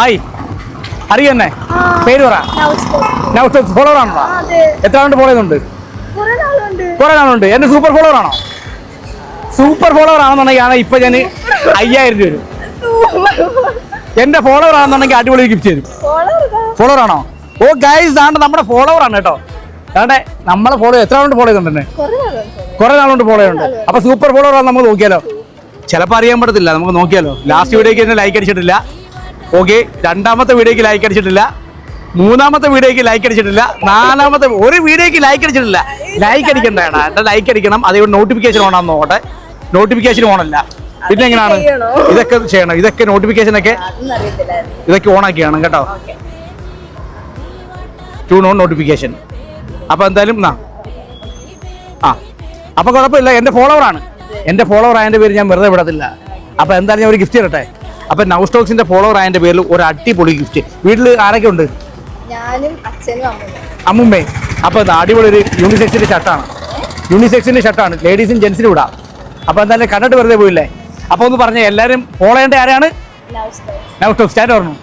Hi. അറിയന്നെ? പേര് പറ. Follower ആണോ എത്ര ആളുണ്ട് ഫോളോ ചെയ്യുന്നുണ്ട്? കുറെ നാളുണ്ട് എന്റെ സൂപ്പർ ഫോളോവർ ആണോ? സൂപ്പർ ഫോളോവർ ആണെന്നുണ്ടെങ്കിൽ ആണ് ഇപ്പൊ ഞാൻ അയ്യായിരം രൂപ വരും എന്റെ ഫോളോവർ ആണെന്നുണ്ടെങ്കിൽ അടിപൊളി ഗിഫ്റ്റ് തരും. ഫോളോവർ ആണോ? ഓ ഗൈസ് ആണ് നമ്മുടെ ഫോളോവർ ആണ് കേട്ടോ. അതെ നമ്മളെ ഫോളോ എത്ര ആളുണ്ട് ഫോളോ ചെയ്തിട്ടുണ്ട് കുറെ നാളുണ്ട് ഫോളോ ചെയ്യുന്നുണ്ട്. അപ്പൊ സൂപ്പർ ഫോളോവർ ആണ് നമുക്ക് നോക്കിയാലോ. ചിലപ്പോൾ അറിയാൻ പറ്റത്തില്ല. നമുക്ക് നോക്കിയാലോ. ലാസ്റ്റ് വീഡിയോക്ക് ലൈക്ക് അടിച്ചിട്ടില്ല. ഓക്കെ രണ്ടാമത്തെ വീഡിയോക്ക് ലൈക്ക് അടിച്ചിട്ടില്ല. മൂന്നാമത്തെ വീഡിയോക്ക് ലൈക്ക് അടിച്ചിട്ടില്ല. നാലാമത്തെ ഒരു വീഡിയോക്ക് ലൈക്ക് അടിച്ചിട്ടില്ല. ലൈക്ക് അടിക്കണ്ടാണ്. എന്റെ ലൈക്ക് അടിക്കണം? അതേപോലെ നോട്ടിഫിക്കേഷൻ ഓണാന്ന് നോക്കട്ടെ. നോട്ടിഫിക്കേഷൻ ഓണല്ല പിന്നെ എങ്ങനെയാണ്? ഇതൊക്കെ ചെയ്യണം. ഇതൊക്കെ നോട്ടിഫിക്കേഷൻ ഒക്കെ ഇതൊക്കെ ഓൺ ആക്കിയാണ് കേട്ടോ. ടു ഓൺ നോട്ടിഫിക്കേഷൻ അപ്പോൾ എന്തായാലും ആ. അപ്പോൾ കുഴപ്പമില്ല. എന്റെ ആണ്. എന്റെ ഫോളോവർ ആയതിന്റെ പേര് ഞാൻ വെറുതെ വിടത്തില്ല. അപ്പോൾ എന്തായാലും ഞാൻ ഒരു ഗിഫ്റ്റ് തരട്ടെ അപ്പോൾ നൗ സ്റ്റോക്സിന്റെ ഫോളോവർ ആയതിന്റെ പേരിൽ ഒരു അടിപൊളി ഗിഫ്റ്റ് വീട്ടിൽ ആരൊക്കെ ഉണ്ട് ഞാനും അച്ഛനും അമ്മുമ്മേ. അപ്പൊ അടിപൊളി ഒരു യൂണിസെക്സിന്റെ ഷർട്ടാണ് യൂണിസെക്സിന്റെ ഷർട്ടാണ് ലേഡീസും ജെൻസിനും ഇടാം. അപ്പൊ എന്തായാലും കണ്ടിട്ട് വെറുതെ പോയില്ലേ? അപ്പൊ ഒന്ന് പറഞ്ഞേ എല്ലാരും ഫോളോ ചെയ്യേണ്ട ആരാണ്? നൗ സ്റ്റോക്സ് ഞാൻ പറഞ്ഞു